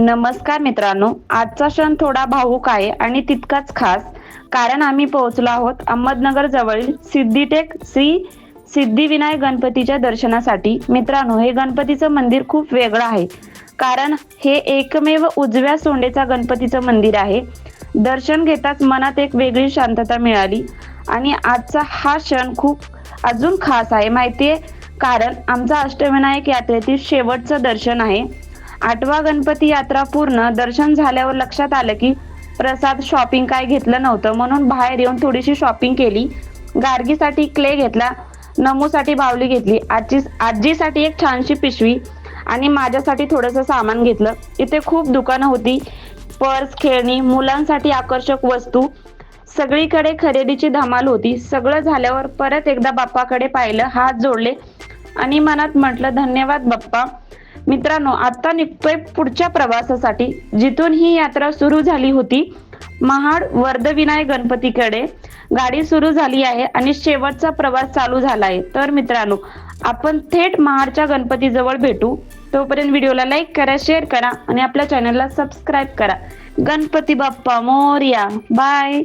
नमस्कार मित्रांनो आजचा क्षण थोडा भाऊक आहे आणि तितकाच खास कारण आम्ही पोहोचलो आहोत अहमदनगर जवळील सिद्धिटेक श्री सिद्धिविनायक गणपतीच्या दर्शनासाठी. मित्रांनो हे गणपतीचं मंदिर खूप वेगळं आहे कारण हे एकमेव उजव्या सोंडेचा गणपतीचं मंदिर आहे. दर्शन घेताच मनात एक वेगळी शांतता मिळाली आणि आजचा हा क्षण खूप अजून खास आहे. माहितीये? कारण आमचा अष्टविनायक यात्रेतील शेवटचं दर्शन आहे. आठवा गणपती यात्रा पूर्ण दर्शन झाल्यावर लक्षात आलं की प्रसाद शॉपिंग काय घेतलं नव्हतं. म्हणून बाहेर येऊन थोडीशी शॉपिंग केली. गार्गीसाठी क्ले घेतला. नमूसाठी बावली घेतली. आजी आजीसाठी एक छानशी पिशवी आणि माझ्यासाठी थोडंसं सामान घेतलं. इथे खूप दुकानं होती. पर्स खेळणी मुलांसाठी आकर्षक वस्तू. सगळीकडे खरेदीची धमाल होती. सगळं झाल्यावर परत एकदा बाप्पाकडे पाहिलं. हात जोडले आणि मनात म्हटलं धन्यवाद बाप्पा. मित्रांनो आता निघतोय पुढच्या प्रवासासाठी जिथून ही यात्रा सुरू झाली होती महाड वर्धविनायक गणपतीकडे. गाडी सुरू झाली आहे आणि शेवटचा प्रवास चालू झाला आहे. तर मित्रांनो आपण थेट महाडच्या गणपतीजवळ भेटू. तोपर्यंत व्हिडिओला लाईक करा शेअर करा आणि आपल्या चॅनलला सबस्क्राईब करा. गणपती बाप्पा मोर्या. बाय.